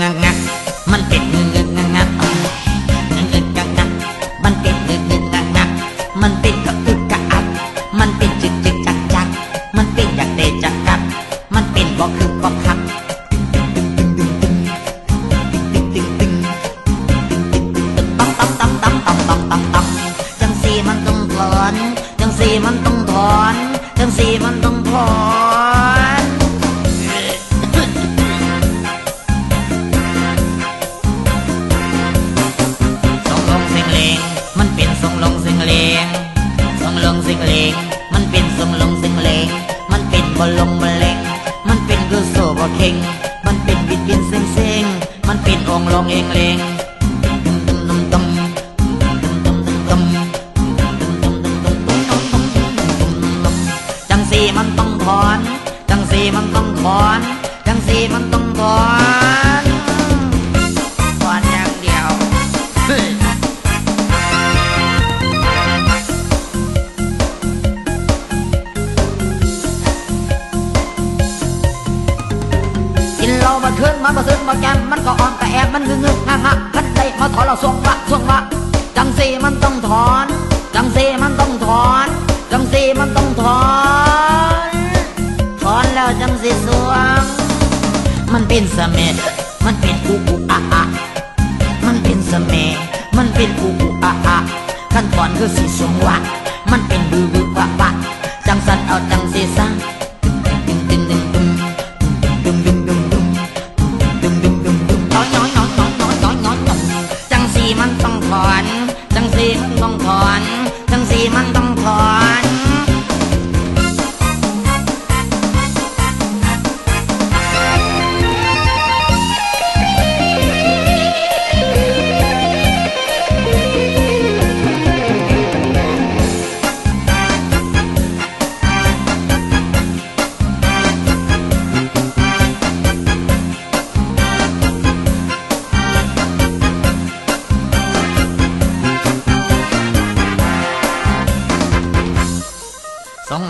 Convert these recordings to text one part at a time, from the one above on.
ngặt ngặt mình ít มันเป็นทรงลงสิงเลงทรงลงสิงเลงมันเป็นทรงลงสิงเลงมันเป็นบอลลงบอลเลงมันเป็นกุโซบอเข่งมันเป็นบิดบินเซ็งเซ็งมันเป็นองลงเองเลงจังสีมันต้องถอน จังสีมันต้องถอน จังสีมันต้องถอน มันมาซึนมาแกมมันก็อ่อนกระแอบมันงึงึงงะงะกันได้มาถอนเราสวงวะสวงวะจังสีมันต้องถอนจังสีมันต้องถอนจังสีมันต้องถอนถอนแล้วจังสีสวง มันเป็นเสม็ดมันเป็นอุอุอะอะมันเป็นเสม็ดมันเป็นอุอุอะอะขั้นตอนคือสีสวงวะมันเป็นบือบือวะวะจังสันเอาจังสีซะ quemando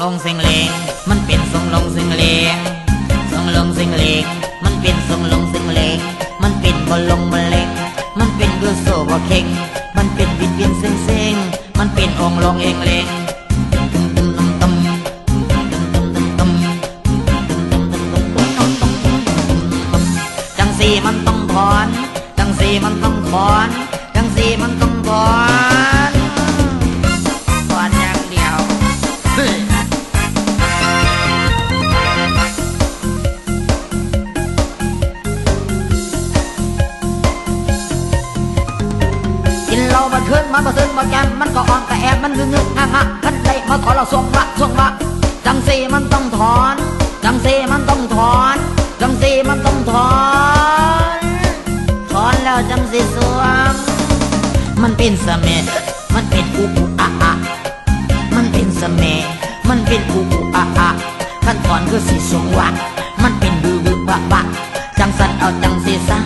ลงสิงเลงมันเป็นทรงลงสิงเลงทรงลงสิงเลงมันเป็นทรงลงสิงเลงมันเป็นบอลลงบอลเล็กมันเป็นเบือโซบอเค็งมันเป็นบิดเบียนเซ็งเซ็งมันเป็นองลงเองเลงจังสีมันต้องถอนจังสีมันต้องถอนจังสีมันต้องถอน คืนมันมาซึนมาแกมมันก็อ่อนกระแอบมันงึงึงงะงะกันได้มาถอนเราสวงวะสวงวะจังสีมันต้องถอนจังสีมันต้องถอนจังสีมันต้องถอนถอนแล้วจังสีสวงมันเป็นเสม็ดมันเป็นอุอุอะอะมันเป็นเสมมันเป็นอูอูอะอะขั้นตอนคือสีสวงวะมันเป็นบือบือบะบะจังสันเอาจังสีซะ